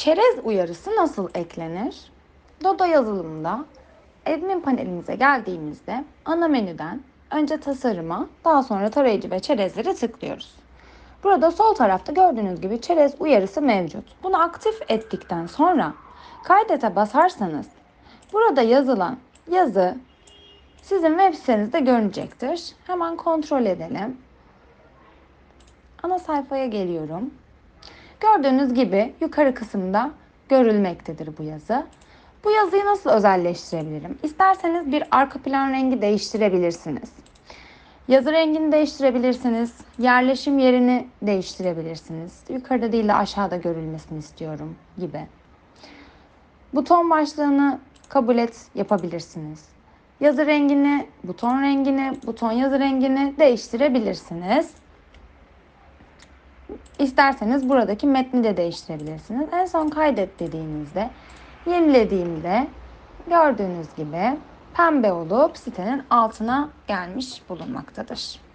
Çerez uyarısı nasıl eklenir? Dodo yazılımında admin panelimize geldiğimizde ana menüden önce tasarıma, daha sonra tarayıcı ve çerezlere tıklıyoruz. Burada sol tarafta gördüğünüz gibi çerez uyarısı mevcut. Bunu aktif ettikten sonra kaydete basarsanız burada yazılan yazı sizin web sitenizde görünecektir. Hemen kontrol edelim. Ana sayfaya geliyorum. Gördüğünüz gibi yukarı kısımda görülmektedir bu yazı. Bu yazıyı nasıl özelleştirebilirim? İsterseniz bir arka plan rengi değiştirebilirsiniz. Yazı rengini değiştirebilirsiniz. Yerleşim yerini değiştirebilirsiniz. Yukarıda değil de aşağıda görülmesini istiyorum gibi. Buton başlığını kabul et yapabilirsiniz. Yazı rengini, buton rengini, buton yazı rengini değiştirebilirsiniz. İsterseniz buradaki metni de değiştirebilirsiniz. En son kaydet dediğinizde, yenilediğimde gördüğünüz gibi pembe olup sitenin altına gelmiş bulunmaktadır.